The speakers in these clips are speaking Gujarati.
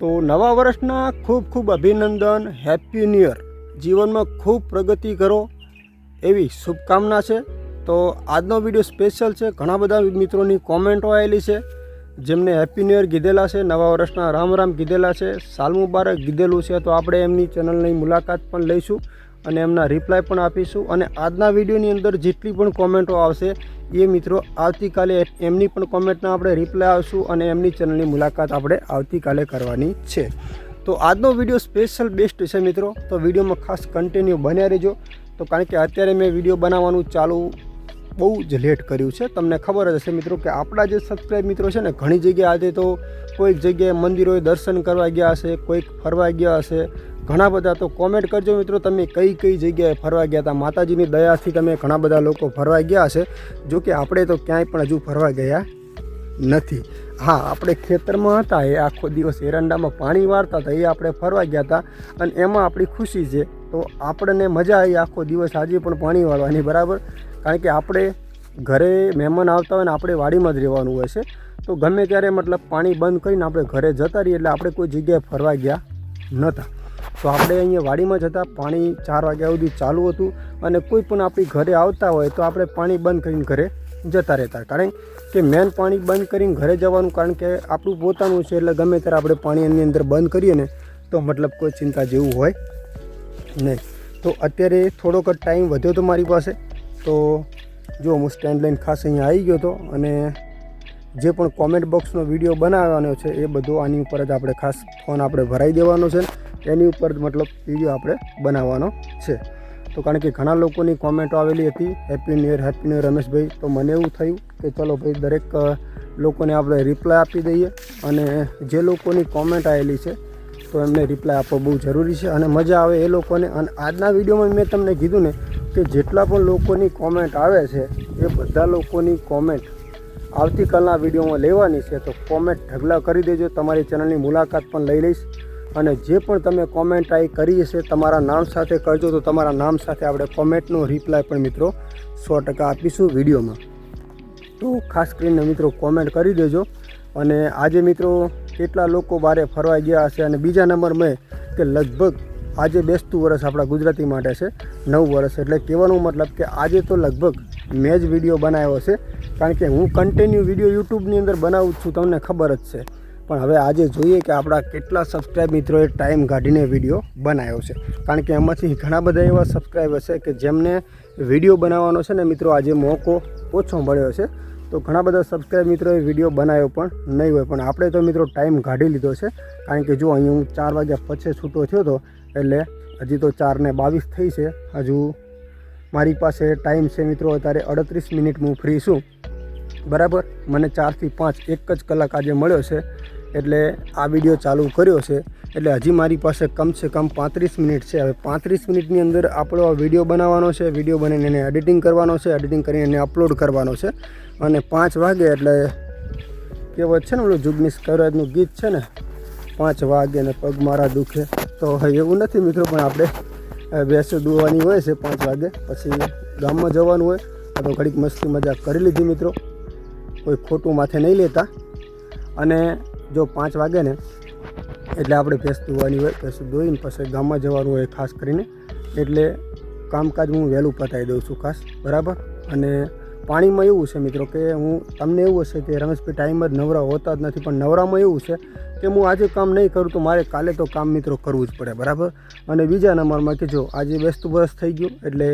તો નવા વર્ષના ખૂબ ખૂબ અભિનંદન હેપી ન્યૂ યર જીવનમાં ખૂબ પ્રગતિ કરો, એવી શુભકામના છે. તો આજનો વીડિયો સ્પેશિયલ છે. ઘણા બધા મિત્રોની કોમેન્ટો આવેલી છે, જેમને હેપી ન્યૂ યર કીધેલા છે, નવા વર્ષના રામ રામ કીધેલા છે, સાલ મુબારક કીધેલું છે. તો આપણે એમની ચેનલની મુલાકાત પણ લઈશું. અને એમના રિપ્લાય પણ આપીશું. અને આજના વિડીયોની અંદર જેટલી પણ કોમેન્ટો આવશે, એ મિત્રો આવતીકાલે એમની પણ કોમેન્ટના આપણે રિપ્લાય આવશું અને એમની ચેનલની મુલાકાત આપણે આવતીકાલે કરવાની છે. તો આજનો વીડિયો સ્પેશિયલ બેસ્ટ છે મિત્રો. તો વિડીયોમાં ખાસ કન્ટિન્યુ બન્યા રહેજો. તો કારણ કે અત્યારે મેં વીડિયો બનાવવાનું ચાલુ બહુ જ લેટ કર્યું છે. તમને ખબર જ હશે મિત્રો કે આપણા જે સબસ્ક્રાઈબ મિત્રો છે ને, ઘણી જગ્યાએ આજે તો કોઈક જગ્યાએ મંદિરોએ દર્શન કરવા ગયા હશે, કોઈક ફરવા ગયા હશે. ઘણા બધા તો કોમેન્ટ કરજો મિત્રો, તમે કઈ કઈ જગ્યાએ ફરવા ગયા હતા? માતાજીની દયાથી તમે ઘણા બધા લોકો ફરવા ગયા હશે. જો કે આપણે તો ક્યાંય પણ હજુ ફરવા ગયા નથી. હા, આપણે ખેતરમાં હતા, એ આખો દિવસ એરંડામાં પાણી વાળતા હતા, એ આપણે ફરવા ગયા હતા. અને એમાં આપણી ખુશી છે, તો આપણને મજા આવી, આખો દિવસ આજે પણ પાણી વાળવાની, બરાબર? કારણ કે આપણે ઘરે મહેમાન આવતા હોય ને આપણે વાડીમાં જ રહેવાનું હોય છે. તો ગમે ત્યારે મતલબ પાણી બંધ કરીને આપણે ઘરે જતા રહીએ એટલે આપણે કોઈ જગ્યાએ ફરવા ગયા નહોતા. તો આપણે અહીંયા વાડીમાં જતા પાણી ચાર વાગ્યા સુધી ચાલુ હતું અને કોઈ પણ આપણી ઘરે આવતા હોય તો આપણે પાણી બંધ કરીને ઘરે જતા રહેતા. કારણ કે મેન પાણી બંધ કરીને ઘરે જવાનું કારણ કે આપણું પોતાનું છે એટલે ગમે ત્યારે આપણે પાણી એની અંદર બંધ કરીએ ને તો મતલબ કોઈ ચિંતા જેવું હોય નહીં. તો અત્યારે થોડોક ટાઈમ વધ્યો હતો મારી પાસે. તો જો હું સ્ટેન્ડ લઈને ખાસ અહીંયા આવી ગયો હતો અને જે પણ કોમેન્ટ બોક્સનો વીડિયો બનાવવાનો છે એ બધો આની ઉપર જ આપણે ખાસ ફોન આપણે ભરાઈ દેવાનો છે એની ઉપર જ મતલબ વીડિયો આપણે બનાવવાનો છે. તો કારણ કે ઘણા લોકોની કોમેન્ટો આવેલી હતી happy new year happy new Rameshbhai. તો મને એવું થયું કે ચલો ભાઈ, દરેક લોકોને આપણે રિપ્લાય આપી દઈએ અને જે લોકોની કોમેન્ટ આવેલી છે તો એમને રિપ્લાય આપવો બહુ જરૂરી છે અને મજા આવે એ લોકોને. અને આજના વિડીયોમાં મેં તમને કીધું ને કે જેટલા પણ લોકોની કોમેન્ટ આવે છે, એ બધા લોકોની કોમેન્ટ આવતીકાલના વિડીયોમાં લેવાની છે, તો કોમેન્ટ ઢગલા કરી દેજો. તમારી ચેનલની મુલાકાત પણ લઈ લઈશ. અને જે પણ તમે કોમેન્ટ આવી કરી હશે, તમારા નામ સાથે કરજો, તો તમારા નામ સાથે આપણે કોમેન્ટનો રિપ્લાય પણ મિત્રો સો ટકા આપીશું વિડીયોમાં. તો ખાસ કરીને મિત્રો કોમેન્ટ કરી દેજો. અને આજે મિત્રો કેટલા લોકો બારે ફરવા ગયા હશે અને બીજા નંબર મેં કે લગભગ આજે બેસતું વર્ષ આપણા ગુજરાતી માટે છે, નવ વર્ષ. એટલે કહેવાનો મતલબ કે આજે તો લગભગ મેં જ વીડિયો બનાવ્યો છે, કારણ કે હું કન્ટિન્યુ વીડિયો યુટ્યુબની અંદર બનાવું છું, તમને ખબર જ છે. પણ હવે આજે જોઈએ કે આપણા કેટલા સબસ્ક્રાઈબ મિત્રોએ ટાઈમ કાઢીને વીડિયો બનાવ્યો છે. કારણ કે એમાંથી ઘણા બધા એવા સબસ્ક્રાઈબર છે કે જેમને વીડિયો બનાવવાનો છે ને મિત્રો, આજે મોકો ઓછો મળ્યો છે. તો ઘણા બધા સબસ્ક્રાઈબ મિત્રોએ વીડિયો બનાવ્યો પણ નહીં હોય. પણ આપણે તો મિત્રો ટાઈમ કાઢી લીધો છે. કારણ કે જો અહીં હું ચાર વાગ્યા પછી છૂટો થયો હતો એટલે હજી તો ચારને બાવીસ થઈ છે. હજુ મારી પાસે ટાઈમ છે મિત્રો, અત્યારે અડત્રીસ મિનિટ હું ફ્રી છું. બરાબર? મને ચારથી પાંચ એક જ કલાક આજે મળ્યો છે. એટલે આ વીડિયો ચાલુ કર્યો છે. એટલે હજી મારી પાસે કમસે કમ પાંત્રીસ મિનિટ છે. હવે પાંત્રીસ મિનિટની અંદર આપણો આ વીડિયો બનાવવાનો છે. વીડિયો બનાવીને એને એડિટિંગ કરવાનો છે. એડિટિંગ કરીને એને અપલોડ કરવાનો છે. અને પાંચ વાગે એટલે કહેવત છે ને ઓલું જુગનીશ કવરાજનું ગીત છે ને? પાંચ વાગે ને પગ મારા દુખે. તો એવું નથી મિત્રો, પણ આપણે ભેંસો દોવાની હોય છે પાંચ વાગે, પછી ગામમાં જવાનું હોય તો ઘડીક મસ્તી મજાક કરી લીધી મિત્રો. કોઈ ખોટું માથે નહીં લેતા. અને જો પાંચ વાગે ને, એટલે આપણે ભેંસ દોવાની હોય, ભેંસ દોઈને પછી ગામમાં જવાનું હોય ખાસ કરીને. એટલે કામકાજ હું વહેલું પતાવી દઉં છું ખાસ, બરાબર? અને પાણીમાં એવું છે મિત્રો કે હું તમને એવું હશે કે રમેશભાઈ ટાઈમ જ નવરા હોતા જ નથી, પણ નવરામાં એવું છે કે હું આજે કામ નહીં કરું તો મારે કાલે તો કામ મિત્રો કરવું જ પડે, બરાબર? અને બીજા નંબરમાં કે જો આજે બેસતું વર્ષ થઈ ગયું, એટલે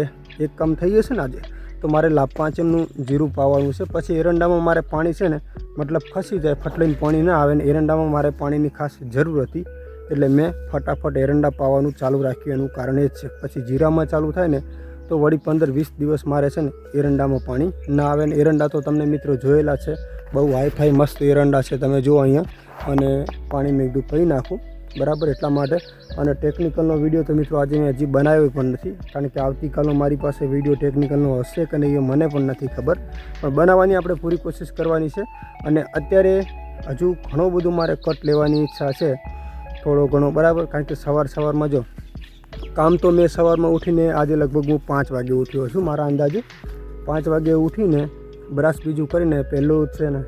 એક કામ થઈ જશે ને આજે, તો મારે લાભ પાંચ એમનું જીરું પાવાનું છે. પછી એરંડામાં મારે પાણી છે ને, મતલબ ખસી જાય, ફટલીને પાણી ના આવે ને એરંડામાં મારે પાણીની ખાસ જરૂર હતી, એટલે મેં ફટાફટ એરંડા પાવાનું ચાલુ રાખ્યું, એનું કારણ એ જ છે. પછી જીરામાં ચાલુ થાય ને તો વળી પંદર વીસ દિવસ મારે છે ને એરંડામાં પાણી ના આવે ને એરંડા તો તમને મિત્રો જોયેલા છે. બહુ હાઈફાઈ મસ્ત એરંડા છે તમે જુઓ અહીંયા. અને પાણી મેં કીધું પી નાખું. બરાબર એટલા માટે. અને ટેકનિકલનો વીડિયો તો મિત્રો આજે મેં હજી બનાવ્યો પણ નથી. કારણ કે આવતીકાલનો મારી પાસે વીડિયો ટેકનિકલનો હશે કે નહીં એ મને પણ નથી ખબર. પણ બનાવવાની આપણે પૂરી કોશિશ કરવાની છે. અને અત્યારે હજુ ઘણું બધું મારે કટ લેવાની ઈચ્છા છે. થોડો ઘણો. બરાબર? કારણ કે સવાર સવારમાં જો કામ તો મેં સવારમાં ઉઠીને આજે લગભગ હું પાંચ વાગે ઉઠ્યો છું મારા અંદાજે. પાંચ વાગે ઉઠીને બ્રશ બીજું કરીને પહેલું છે ને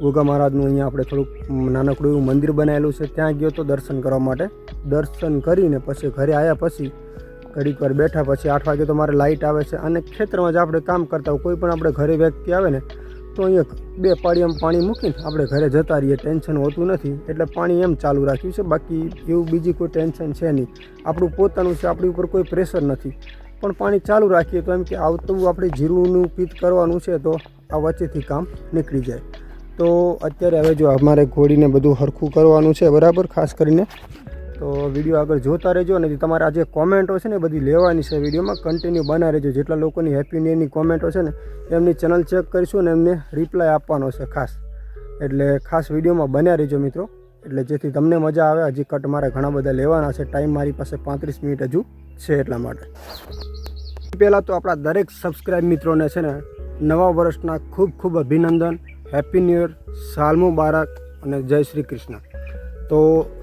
ગોગા મહારાજનું અહીંયા આપણે થોડુંક નાનકડું એવું મંદિર બનાવેલું છે. ત્યાં ગયો તો દર્શન કરવા માટે. દર્શન કરીને પછી ઘરે આવ્યા પછી ઘડીક વાર બેઠા પછી આઠ વાગે તો મારે લાઇટ આવે છે અને ખેતરમાં જ આપણે કામ કરતા હોય, કોઈ પણ આપણે ઘરે વ્યક્તિ આવે ને તો અહીંયા બે પાળીમાં પાણી મૂકીને આપણે ઘરે જતા રહીએ. ટેન્શન હોતું નથી. એટલે પાણી એમ ચાલુ રાખ્યું છે. બાકી એવું બીજી કોઈ ટેન્શન છે નહીં. આપણું પોતાનું છે. આપણી ઉપર કોઈ પ્રેશર નથી. પણ પાણી ચાલુ રાખીએ તો એમ કે આવતું આપણે જીરુંનું પીત કરવાનું છે તો આ વચ્ચેથી કામ નીકળી જાય. તો અત્યારે હવે જો અમારે ઘોડીને બધું હરખું કરવાનું છે બરાબર, ખાસ કરીને તો વીડિયો આગળ જોતા રહેજો અને તમારા જે કોમેન્ટો છે ને બધી લેવાની છે વિડીયોમાં કન્ટિન્યુ બના રહેજો. જેટલા લોકોની હેપી ન્યૂની કોમેન્ટો છે ને, એમની ચેનલ ચેક કરીશું અને એમને રિપ્લાય આપવાનો છે ખાસ. એટલે ખાસ વિડીયોમાં બન્યા રહેજો મિત્રો. એટલે જેથી તમને મજા આવે. હજી કટ મારે ઘણા બધા લેવાના છે. ટાઈમ મારી પાસે પાંત્રીસ મિનિટ હજુ છે એટલા માટે. પહેલાં તો આપણા દરેક સબસ્ક્રાઇબ મિત્રોને છે ને, નવા વર્ષના ખૂબ ખૂબ અભિનંદન. હેપી ન્યૂ યર સાલ મુબારક અને જય શ્રી કૃષ્ણ. તો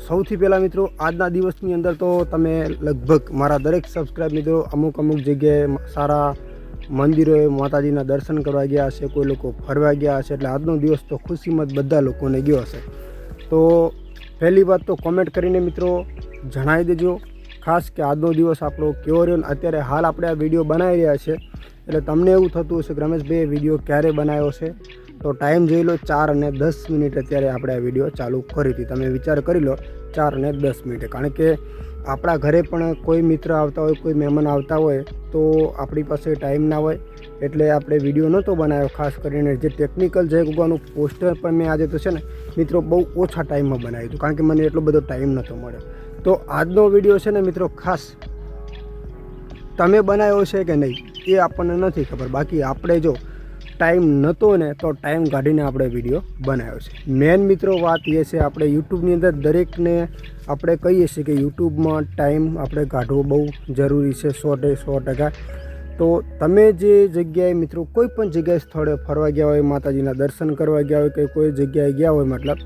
સૌથી પહેલાં મિત્રો, આજના દિવસની અંદર તો તમે લગભગ મારા દરેક સબસ્ક્રાઈબ મિત્રો, અમુક અમુક જગ્યાએ સારા મંદિરોએ માતાજીના દર્શન કરવા ગયા હશે, કોઈ લોકો ફરવા ગયા હશે, એટલે આજનો દિવસ તો ખુશીમત બધા લોકોને ગયો હશે. તો પહેલી વાત તો કોમેન્ટ કરીને મિત્રો જણાવી દેજો, ખાસ કે આજનો દિવસ આપણો કેવો રહ્યો ને અત્યારે હાલ આપણે આ વીડિયો બનાવી રહ્યા છે, એટલે તમને એવું થતું હશે કે રમેશભાઈએ વીડિયો ક્યારે બનાવ્યો છે? તો ટાઈમ જોઈ લો, ચાર અને દસ મિનિટ અત્યારે આપણે આ વીડિયો ચાલુ કરી હતી. તમે વિચાર કરી લો, ચાર અને દસ મિનિટે. કારણ કે આપણા ઘરે પણ કોઈ મિત્ર આવતા હોય, કોઈ મહેમાન આવતા હોય, તો આપણી પાસે ટાઈમ ના હોય. એટલે આપણે વીડિયો નહોતો બનાવ્યો, ખાસ કરીને જે ટેકનિકલ જય ગુગાનું પોસ્ટર પણ મેં આજે તો છે ને, મિત્રો બહુ ઓછા ટાઈમમાં બનાવ્યું હતું. કારણ કે મને એટલો બધો ટાઈમ નહોતો મળ્યો. તો આજનો વીડિયો છે ને, મિત્રો, ખાસ તમે બનાવ્યો છે કે નહીં, એ આપણને નથી ખબર. બાકી આપણે જો ટાઈમ નહોતો ને તો ટાઈમ કાઢીને આપણે વીડિયો બનાવ્યો છે. મેન મિત્રો વાત એ છે, આપણે યુટ્યુબની અંદર દરેકને આપણે કહીએ છીએ કે યુટ્યુબમાં ટાઈમ આપણે કાઢવો બહુ જરૂરી છે, સો સો ટકા. તો તમે જે જગ્યાએ મિત્રો કોઈ પણ જગ્યાએ સ્થળે ફરવા ગયા હોય, માતાજીના દર્શન કરવા ગયા હોય કે કોઈ જગ્યાએ ગયા હોય મતલબ,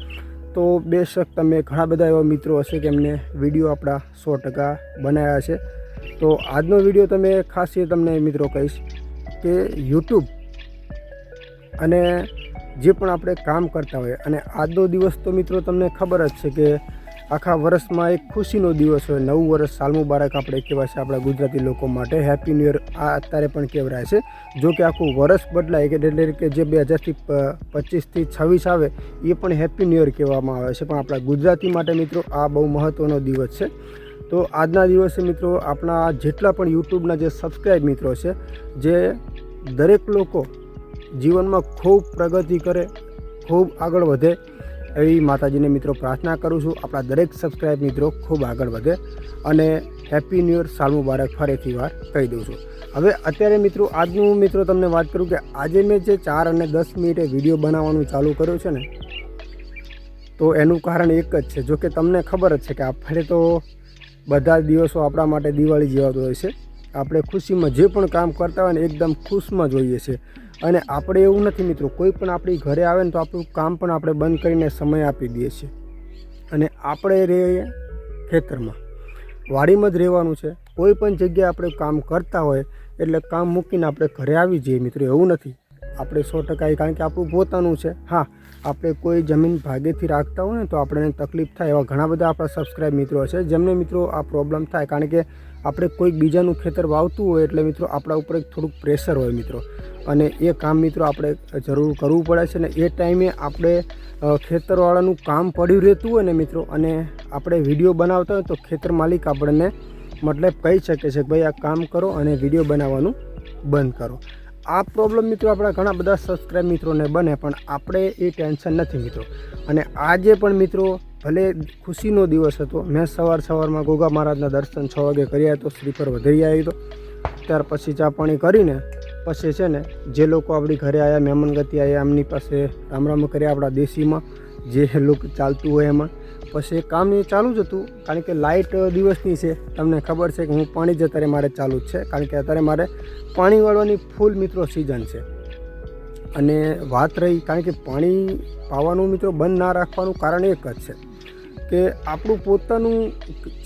તો બેશક તમે ઘણા બધા એવા મિત્રો હશે કે એમને વીડિયો આપણા સો ટકા બનાવ્યા છે. તો આજનો વીડિયો તમે ખાસ એ તમને મિત્રો કહીશ કે યુટ્યુબ અને જે પણ આપણે કામ કરતા હોઈએ અને આજનો દિવસ તો મિત્રો તમને ખબર જ છે કે આખા વર્ષમાં એક ખુશીનો દિવસ હોય. નવું વર્ષ સાલ મુબારક આપણે કહેવાય છે આપણા ગુજરાતી લોકો માટે. હેપી ન્યૂ યર આ અત્યારે પણ કહેવાય છે. જો કે આખું વર્ષ બદલાય કે એટલે કે જે બે હજારથી પચીસથી છવ્વીસ આવે, એ પણ હેપી ન્યૂ યર કહેવામાં આવે છે. પણ આપણા ગુજરાતી માટે મિત્રો આ બહુ મહત્ત્વનો દિવસ છે. તો આજના દિવસે મિત્રો આપણા જેટલા પણ યુટ્યુબના જે સબસ્ક્રાઈબ મિત્રો છે, જે દરેક લોકો જીવનમાં ખૂબ પ્રગતિ કરે, ખૂબ આગળ વધે એવી માતાજીને મિત્રો પ્રાર્થના કરું છું. આપણા દરેક સબસ્ક્રાઈબ મિત્રો ખૂબ આગળ વધે અને હેપી ન્યૂ યર સાલ મુબારક ફરીથી વાર કહી દઉં છું. હવે અત્યારે મિત્રો આજનું મિત્રો તમને વાત કરું કે આજે મેં જે ચાર અને દસ મિનિટે વીડિયો બનાવવાનું ચાલુ કર્યું છે ને, તો એનું કારણ એક જ છે. જો કે તમને ખબર જ છે કે આપણે તો બધા દિવસો આપણા માટે દિવાળી જેવા હોય છે. આપણે ખુશીમાં જે પણ કામ કરતા હોય ને, એકદમ ખુશમાં જોઈએ છીએ. અને આપણે એવું નથી મિત્રો, કોઈ પણ આપણી ઘરે આવે ને તો આપણું કામ પણ આપણે બંધ કરીને સમય આપી દઈએ છીએ. અને આપણે રહીએ ખેતરમાં. વાડીમાં જ રહેવાનું છે. કોઈ પણ જગ્યાએ આપણે કામ કરતા હોય, એટલે કામ મૂકીને આપણે ઘરે આવી જઈએ મિત્રો, એવું નથી. આપણે સો ટકા કારણ કે આપણું પોતાનું છે. હા, આપણે કોઈ જમીન ભાગેથી રાખતા હોય ને તો આપણને તકલીફ થાય એવા ઘણા બધા આપણા સબસ્ક્રાઈબ મિત્રો છે જેમને મિત્રો આ પ્રોબ્લેમ થાય, કારણ કે આપણે કોઈક બીજાનું ખેતર વાવતું હોય એટલે મિત્રો આપણા ઉપર એક થોડુંક પ્રેશર હોય મિત્રો. અને એ કામ મિત્રો આપણે જરૂર કરવું પડે છે ને એ ટાઈમે આપણે ખેતરવાળાનું કામ પડ્યું રહેતું હોય ને મિત્રો અને આપણે વીડિયો બનાવતા હોય તો ખેતર માલિક આપણને મતલબ કહી શકે છે કે ભાઈ આ કામ કરો અને વીડિયો બનાવવાનું બંધ કરો. આ પ્રોબ્લેમ મિત્રો આપણા ઘણા બધા સબસ્ક્રાઈબ મિત્રોને બને, પણ આપણે એ ટેન્શન નથી મિત્રો. અને આજે પણ મિત્રો ભલે ખુશીનો દિવસ હતો, મેં સવાર સવારમાં ગોગા મહારાજના દર્શન છ વાગે કર્યા તો પર વધારી આવ્યો હતો ત્યાર પછી ચા પાણી કરીને પછી છે ને જે લોકો આપણી ઘરે આવ્યા મહેમાન ગતિ આવ્યા એમની પાસે રામ રામ કર્યા આપણા દેશીમાં, જે લુક ચાલતું હોય એમાં. પછી કામ ચાલુ જ હતું, કારણ કે લાઇટ દિવસની છે. તમને ખબર છે કે હું પાણી જ અત્યારે મારે ચાલુ જ છે, કારણ કે અત્યારે મારે પાણી વાળવાની ફૂલ મિત્રો સિઝન છે. અને વાત રહી, કારણ કે પાણી પાવાનું મિત્રો બંધ ના રાખવાનું કારણ એક જ છે, કે આપણું પોતાનું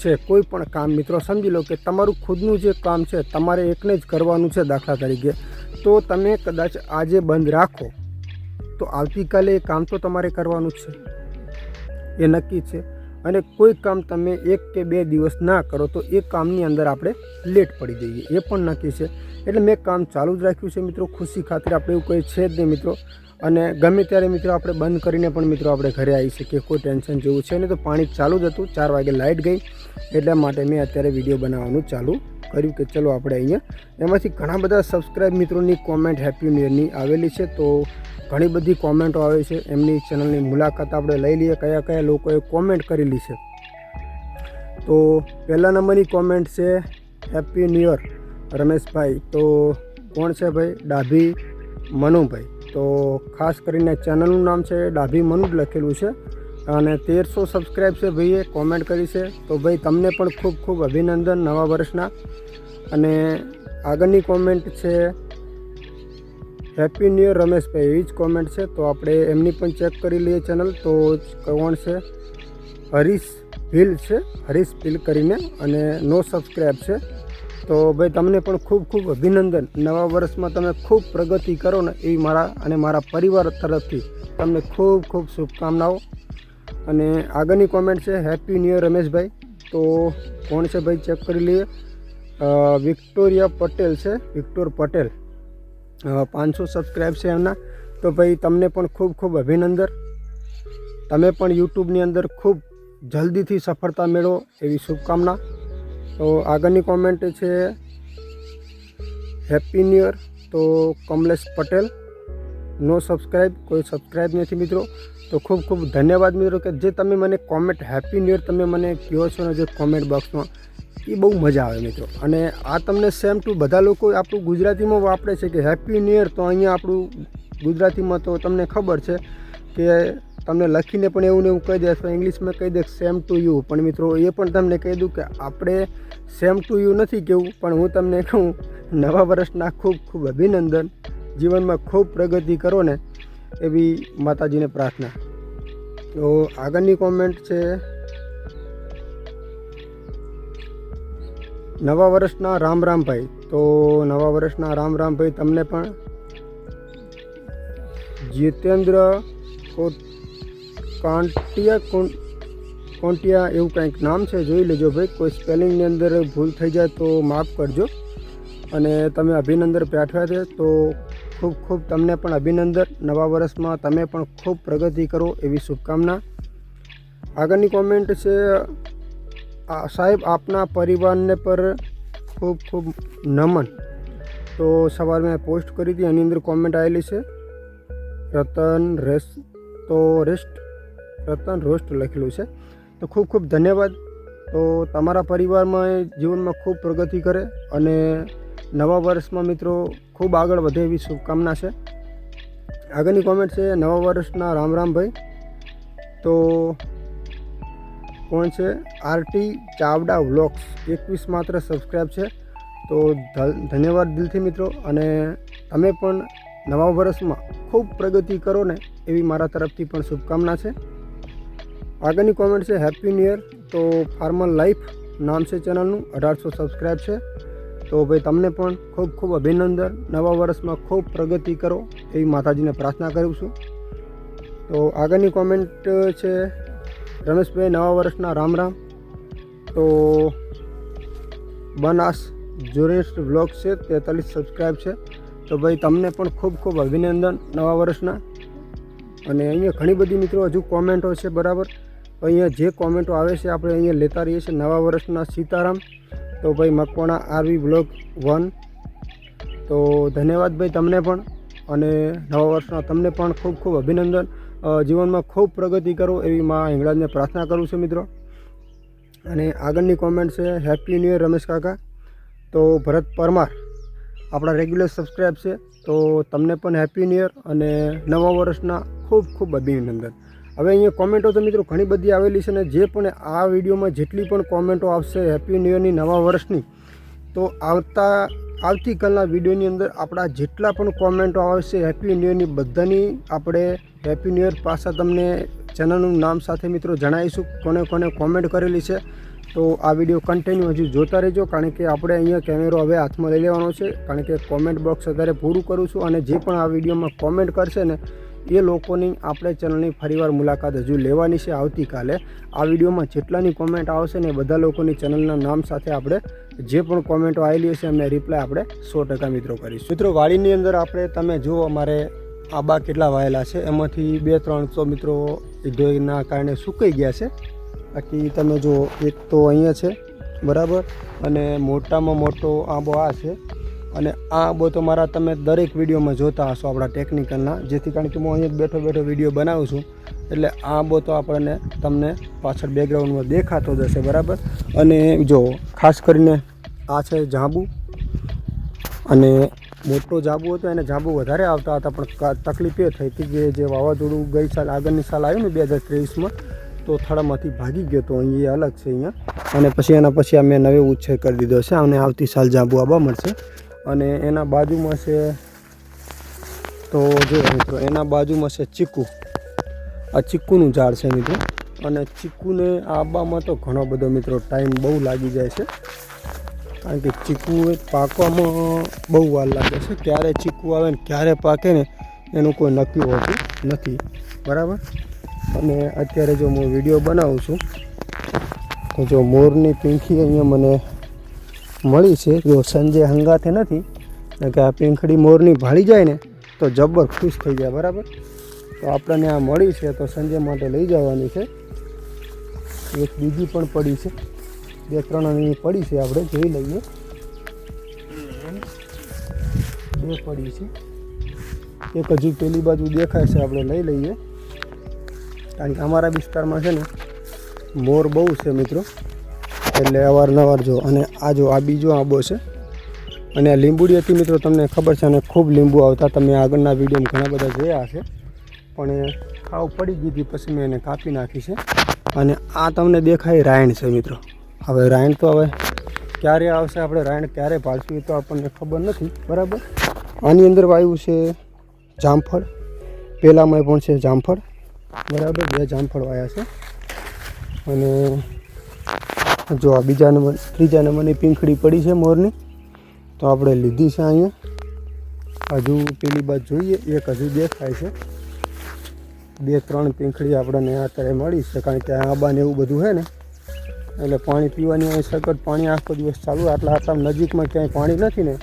છે કોઈ પણ કામ, મિત્રો સમજી લો કે તમારું ખુદનું જે કામ છે, તમારે એકને જ કરવાનું છે દાખલા તરીકે. તો તમે કદાચ આજે બંધ રાખો, તો આવતીકાલે એ કામ તો તમારે કરવાનું જ છે. એ નક્કી છે. અને કોઈ કામ તમે એક કે બે દિવસ ના કરો તો એ કામની અંદર આપણે લેટ પડી જઈએ. એ પણ નક્કી છે. એટલે મેં કામ ચાલુ જ રાખ્યું છે મિત્રો. ખુશી ખાતર આપણે એવું કંઈ છે જ નહીં મિત્રો. અને ગમે ત્યારે મિત્રો આપણે બંધ કરીને પણ મિત્રો આપણે ઘરે આવી શકીએ. કોઈ ટેન્શન જેવું છે નહીં. તો પાણી ચાલુ જ હતું. ચાર વાગે લાઇટ ગઈ. એટલા માટે મેં અત્યારે વીડિયો બનાવવાનું ચાલુ કર્યું કે ચલો આપણે અહીંયા. એમાંથી ઘણા બધા સબસ્ક્રાઈબ મિત્રોની કોમેન્ટ હેપી ન્યૂ આવેલી છે. તો ઘણી બધી કોમેન્ટો આવે છે. એમની ચેનલની મુલાકાત આપણે લઈ લઈએ. કયા કયા લોકોએ કોમેન્ટ કરેલી છે. તો પહેલા નંબરની કોમેન્ટ છે હેપી ન્યૂ રમેશભાઈ. તો કોણ છે ભાઈ? ડાભી મનુભાઈ. તો ખાસ કરીને ચેનલનું નામ છે ડાભી મનુ જ લખેલું છે. અને તેરસો સબસ્ક્રાઈબ છે ભાઈએ કોમેન્ટ કરી છે. તો ભાઈ, તમને પણ ખૂબ ખૂબ અભિનંદન નવા વર્ષના. અને આગળની કોમેન્ટ છે હેપી ન્યૂ યર રમેશભાઈ. એવી જ કોમેન્ટ છે. તો આપણે એમની પણ ચેક કરી લઈએ ચેનલ તો કોણ છે? હરીશ ભીલ છે. હરીશ ભીલ કરીને અને નો સબસ્ક્રાઈબ છે. તો ભાઈ, તમને પણ ખૂબ ખૂબ અભિનંદન. નવા વર્ષમાં તમે ખૂબ પ્રગતિ કરો ને, એવી મારા અને મારા પરિવાર તરફથી તમને ખૂબ ખૂબ શુભકામનાઓ. અને આગળની કોમેન્ટ છે હેપી ન્યૂ યર રમેશભાઈ. તો કોણ છે ભાઈ? ચેક કરી લઈએ. વિક્ટોરિયા પટેલ છે, વિક્ટોર પટેલ. પાંચસો સબસ્ક્રાઈબ છે એમના. તો ભાઈ, તમને પણ ખૂબ ખૂબ અભિનંદન. તમે પણ યુટ્યુબની અંદર ખૂબ જલ્દીથી સફળતા મેળવો એવી શુભકામના. તો આગળની કોમેન્ટ છે હેપી ન્યૂ યર તો કમલેશ પટેલ. નો સબસ્ક્રાઈબ કોઈ સબસ્ક્રાઈબ નથી મિત્રો. તો ખૂબ ખૂબ ધન્યવાદ મિત્રો કે જે તમે મને કોમેન્ટ હેપી ન્યૂ ઇયર તમે મને કહો છો ને જે કોમેન્ટ બોક્સમાં એ બહુ મજા આવે મિત્રો. અને આ તમને સેમ ટુ બધા લોકો આપણું ગુજરાતીમાં વાપરે છે કે હેપી ન્યૂ ઇયર તો અહીંયા આપણું ગુજરાતીમાં તો તમને ખબર છે કે તમને લખીને પણ એવું ને એવું કહી દે, અથવા ઇંગ્લિશમાં કહી દે સેમ ટુ યુ પણ મિત્રો એ પણ તમને કહી દઉં કે આપણે સેમ ટુ યુ નથી કહેવું પણ હું તમને કહું, નવા વર્ષના ખૂબ ખૂબ અભિનંદન. જીવનમાં ખૂબ પ્રગતિ કરો ને એવી માતાજીને પ્રાર્થના. તો આગળની કોમેન્ટ છે, નવા વર્ષના રામ રામભાઈ તો નવા વર્ષના રામ રામભાઈ તમને પણ જીતેન્દ્ર કોટ, કાંટિયા કોન- કોંટિયા એવું કંઈક નામ છે, જોઈ લેજો ભાઈ. કોઈ સ્પેલિંગની અંદર ભૂલ થઈ જાય તો માફ કરજો. અને તમે અભિનંદન પાઠવ્યા છે તો ખૂબ ખૂબ તમને પણ અભિનંદન. નવા વર્ષમાં તમે પણ ખૂબ પ્રગતિ કરો એવી શુભકામના. આગળની કોમેન્ટ છે સાહેબ આપના પરિવારને પર ખૂબ ખૂબ નમન. તો સવારે મેં પોસ્ટ કરી હતી, એની અંદર કોમેન્ટ આવેલી છે, રતન રેસ્ટ, તો રેસ્ટ, રતન રોસ્ટ લખેલું છે. તો ખૂબ ખૂબ ધન્યવાદ. તો તમારા પરિવારમાં જીવનમાં ખૂબ પ્રગતિ કરે અને નવા વર્ષમાં મિત્રો ખૂબ આગળ વધે એવી શુભકામના છે. આગળની કોમેન્ટ છે નવા વર્ષના રામ રામભાઈ તો કોણ છે? RT Chavda vlogs. એકવીસ માત્ર સબસ્ક્રાઈબ છે. તો ધન્યવાદ દિલથી મિત્રો. અને તમે પણ નવા વર્ષમાં ખૂબ પ્રગતિ કરો ને એવી મારા તરફથી પણ શુભકામના છે. આગળની કોમેન્ટ છે હેપી ન્યૂ યર તો ફાર્મર લાઈફ નામ છે ચેનલનું. અઢારસો સબસ્ક્રાઈબ છે. તો ભાઈ તમને પણ ખૂબ ખૂબ અભિનંદન. નવા વર્ષમાં ખૂબ પ્રગતિ કરો એવી માતાજીને પ્રાર્થના કરું છું. તો આગળની કોમેન્ટ છે, રમેશભાઈ, નવા વર્ષના રામ રામ. તો બનાસ જોરેસ્ટ બ્લોગ છે, તેતાલીસ સબસ્ક્રાઈબ છે. તો ભાઈ તમને પણ ખૂબ ખૂબ અભિનંદન નવા વર્ષના. અને અહીંયા ઘણી બધી મિત્રો હજુ કોમેન્ટો છે, બરાબર. અહીંયા જે કોમેન્ટો આવે છે, આપણે અહીંયા લેતા રહીએ છીએ નવા વર્ષના સીતારામ. તો ભાઈ મકવાણા આરવી બ્લોગ વન તો ધન્યવાદ ભાઈ તમને પણ અને નવા વર્ષના તમને પણ ખૂબ ખૂબ અભિનંદન. જીવનમાં ખૂબ પ્રગતિ કરો એવી મા હિંગળાજને પ્રાર્થના કરું છું મિત્રો. અને આગળની કોમેન્ટ છે હેપી ન્યૂ યર રમેશ કાકા. તો ભરત પરમાર, આપણા રેગ્યુલર સબસ્ક્રાઈબ છે. તો તમને પણ હેપી ન્યૂ યર અને નવા વર્ષના ખૂબ ખૂબ અભિનંદન. હવે અહીંયા કોમેન્ટો તો મિત્રો ઘણી બધી આવેલી છે ને જે પણ આ વિડીયોમાં જેટલી પણ કોમેન્ટો આવશે હેપી ન્યૂ ઇયરની નવા વર્ષની, તો આવતા, આવતીકાલના વિડીયોની અંદર આપણા જેટલા પણ કોમેન્ટો આવશે હેપી ન્યૂ ઇયરની બધાની આપણે હેપી ન્યૂ ઇયર પાછા તમને ચેનલનું નામ સાથે મિત્રો જણાવીશું, કોને કોને કોમેન્ટ કરેલી છે. તો આ વીડિયો કન્ટિન્યુ હજુ જોતા રહેજો, કારણ કે આપણે અહીંયા કેમેરો હવે હાથમાં લઈ લેવાનો છે, કારણ કે કોમેન્ટ બોક્સ અત્યારે પૂરું કરું છું અને જે પણ આ વિડીયોમાં કોમેન્ટ કરશે ને એ લોકોની આપણે ચેનલની ફરીવાર મુલાકાત હજુ લેવાની છે આવતીકાલે. આ વિડીયોમાં જેટલાની કોમેન્ટ આવશે ને બધા લોકોની ચેનલના નામ સાથે આપણે જે પણ કોમેન્ટો આવેલી હશે એમને રિપ્લાય આપણે સો ટકા મિત્રો કરીશું. મિત્રો, વાડીની અંદર આપણે તમે જુઓ અમારે આંબા કેટલા વાયેલા છે. એમાંથી બે ત્રણસો મિત્રો ધોઈના કારણે સુકાઈ ગયા છે. બાકી તમે જુઓ, એક તો અહીંયા છે, બરાબર? અને મોટામાં મોટો આંબો આ છે. અને આ તો મારા તમે દરેક વિડીયોમાં જોતા હશો આપણા ટેકનિકલના જેથી કારણ કે હું અહીંયા બેઠો બેઠો વીડિયો બનાવું છું. એટલે આ તો આપણને તમને પાછળ બેકગ્રાઉન્ડમાં દેખાતો જશે બરાબર? અને જો, ખાસ કરીને આ છે જાંબુ. અને મોટો જાંબુ હતો, એને જાંબુ વધારે આવતા હતા, પણ તકલીફ એ થઈ હતી કે જે વાવાઝોડું ગઈ સાલ, આગળની સાલ આવ્યું ને બે હજાર ત્રેવીસમાં, તો થડામાંથી ભાગી ગયો તો અહીંયા અલગ છે અહીંયા. અને પછી એના પછી અમે નવો ઉછેર કરી દીધો છે, અને આવતી સાલ જાંબુ આવવા મળશે. અને એના બાજુમાં છે, તો જો મિત્રો, એના બાજુમાં છે ચીકુ. આ ચીકુનું ઝાડ છે મિત્રો. અને ચીકુને આવવામાં તો ઘણો બધો મિત્રો ટાઈમ બહુ લાગી જાય છે. કારણ કે ચીકુ પાકવામાં બહુ વાર લાગે છે. ક્યારે ચીકુ આવે ને ક્યારે પાકે ને એનું કોઈ નક્કી હોતું નથી. બરાબર? અને અત્યારે જો હું વીડિયો બનાવું છું, તો જો મોરની પીંખી અહીંયા મને મળી છે. જો સંજય હંગાથે નથી કે આ પીંખડી મોરની ભાળી જાય ને, તો જબ્બર ખુશ થઈ જાય, બરાબર? તો આપણને આ મળી છે, તો સંજય માટે લઈ જવાની છે. એક બીજી પણ પડી છે. બે ત્રણ અહીં પડી છે, આપણે જોઈ લઈએ. બે પડી છે. એક હજુ પેલી બાજુ દેખાય છે, આપણે લઈ લઈએ. કારણ કે અમારા વિસ્તારમાં છે ને, મોર બહુ છે મિત્રો. એટલે અવારનવાર જો. અને આ જો, આ બીજો આંબો છે. અને આ લીંબુડી હતી મિત્રો તમને ખબર છે અને ખૂબ લીંબુ આવતા તમે આગળના વિડીયોમાં ઘણા બધા જોયા હશે. પણ ખાવ પડી ગઈ હતી, પછી મેં એને કાપી નાખી છે. અને આ તમને દેખાય રાયણ છે મિત્રો. હવે રાયણ તો હવે ક્યારે આવશે, આપણે રાયણ ક્યારે પાડશું એ તો આપણને ખબર નથી, બરાબર? આની અંદર વાયુ છે જામફળ. પહેલામાં પણ છે જામફળ. બરાબર, બે જામફળ વાયા છે. અને જો આ બીજા નંબર, ત્રીજા નંબરની પીંખડી પડી છે મોરની. તો આપણે લીધી છે અહીંયા. હજુ પેલી બાજુ જોઈએ, એક હજુ દેખાય છે. બે, ત્રણ પીંખડી આપણને અત્યારે મળી છે, કારણ કે આંબાને એવું બધું છે ને, એટલે પાણી પીવાની અહીં સખત પાણી આખો દિવસ ચાલુ આટલા આટલા નજીકમાં ક્યાંય પાણી નથી ને,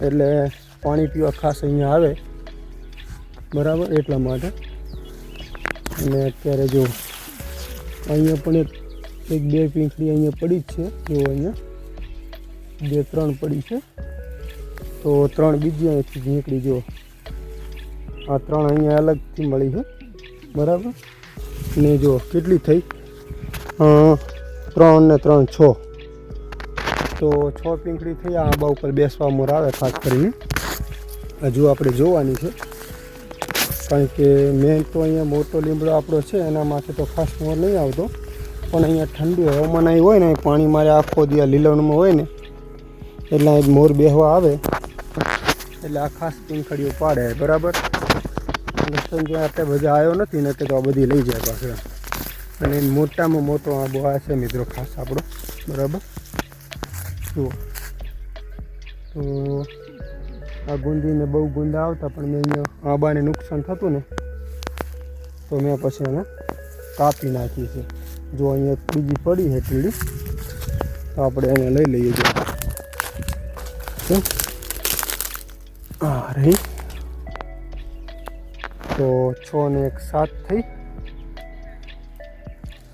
એટલે પાણી પીવા ખાસ અહીંયા આવે. બરાબર, એટલા માટે. અને અત્યારે જો, અહીંયા પણ એક એક, બે પીંખડી અહીંયા પડી જ છે, જો અહીંયા. બે, ત્રણ પડી છે. તો ત્રણ બીજી અહીંથી નીકળી જો. આ ત્રણ અહીંયા અલગથી મળી છે. બરાબર? ને જો, કેટલી થઈ? ત્રણ ને ત્રણ, છ. તો છ પીંખડી થઈ, આ આંબા ઉપર બેસવા મોર આવે, ખાસ કરીને. હજુ આપણે જોવાની છે. કારણ કે મેન તો અહીંયા મોટો લીમડો આપણો છે, એના માટે તો ખાસ મોર નહીં આવતો. પણ અહીંયા ઠંડુ હવામાન અહીં હોય ને અહીં પાણી મારે આખો દિયા લીલવણમાં હોય ને, એટલે અહીં મોર બેહવા આવે. એટલે આ ખાસ પીંખડીઓ પાડે, બરાબર? જ્યાં આપણે બધા આવ્યો નથી, ને તો આ બધી લઈ જાય પાછળ. અને મોટામાં મોટો આંબો આ છે મિત્રો, ખાસ આપણો, બરાબર? જુઓ. તો આ ગુંદીને બહુ ગુંદા આવતા, પણ મેં અહીંયા આંબાને નુકસાન થતું ને, તો મેં પછી એને કાપી નાખી છે. જો અહીંયા બીજી પડી છે તો આપણે એને લઈ લઈએ જો. આ રહી. તો છ ને એક સાત થઈ.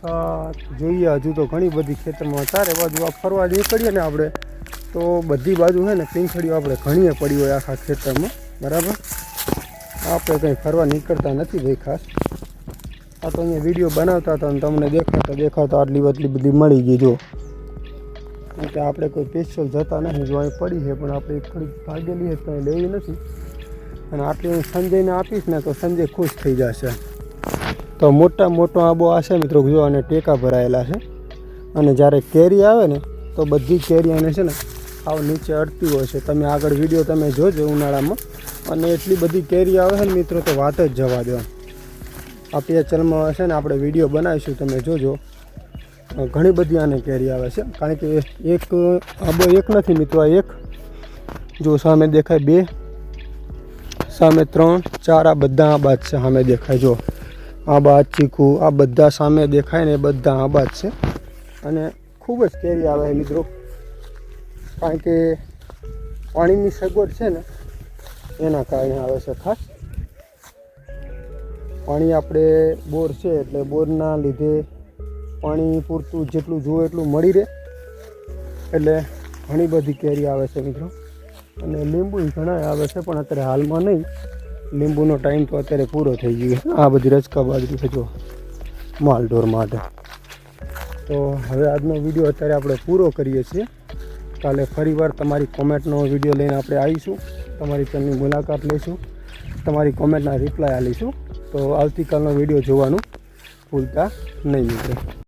સાત. જોઈએ, હજુ તો ઘણી બધી ખેતરમાં ચારે બાજુ આ ફરવા નીકળીએ ને આપણે, તો બધી બાજુ છે ને પીંખડીઓ આપણે ઘણીએ પડી હોય આખા ખેતરમાં. બરાબર? આપણે કંઈ ફરવા નીકળતા નથી ભાઈ ખાસ આ તો અહીંયા વીડિયો બનાવતા હતા અને તમને દેખાતા દેખાતા આટલી આટલી બધી મળી ગઈ જો. કે આપણે કોઈ સ્પેશિયલ જતા નથી, જો અહીં પડી છે, પણ આપણે થોડીક ભાગેલી છે, કંઈ લેવી નથી. અને આટલી હું સંજયને આપીશ ને તો સંજય ખુશ થઈ જશે. તો મોટા મોટો આંબો આ છે મિત્રો, જો અને ટેકા ભરાયેલા છે. અને જ્યારે કેરી આવે ને, તો બધી કેરી એને છે ને, આવ નીચે અડતી હોય છે. તમે આગળ વીડિયો તમે જોજો ઉનાળામાં. અને એટલી બધી કેરી આવે છે ને મિત્રો, તો વાત જ જવા દો. આપણી ચેનલમાં છે ને આપણે વીડિયો બનાવીશું, તમે જોજો. ઘણી બધી આને કેરી આવે છે. કારણ કે એક આબો એક નથી મિત્રો એક. જો સામે દેખાય બે, સામે ત્રણ, ચાર, આ બધા આબા છે સામે દેખાય. જો આબા ચીકુ, આ બધા સામે દેખાય ને એ બધા આબા છે. અને ખૂબ જ કેરી આવે છે મિત્રો. કારણ કે પાણીની સગવડ છે ને, એના કારણે આવે છે ખાસ. પાણી આપણે બોર છે એટલે બોરના લીધે પાણી પૂરતું જેટલું જુઓ એટલું મળી રહે. એટલે ઘણી બધી કેરી આવે છે મિત્રો. અને લીંબુ ઘણા આવે છે, પણ અત્યારે હાલમાં નહીં. લીંબુનો ટાઈમ તો અત્યારે પૂરો થઈ ગયો આ બધી રચકા બાજરી છે, જો. માલઢોર માટે. તો હવે આજનો વીડિયો અત્યારે આપણે પૂરો કરીએ છીએ. કાલે ફરીવાર તમારી કોમેન્ટનો વીડિયો લઈને આપણે આવીશું. તમારી ચેનલની મુલાકાત લઈશું. તમારી કોમેન્ટના રિપ્લાય આપીશું. તો આવતીકાલનો વીડિયો જોવાનું ભૂલતા નહીં મિત્રો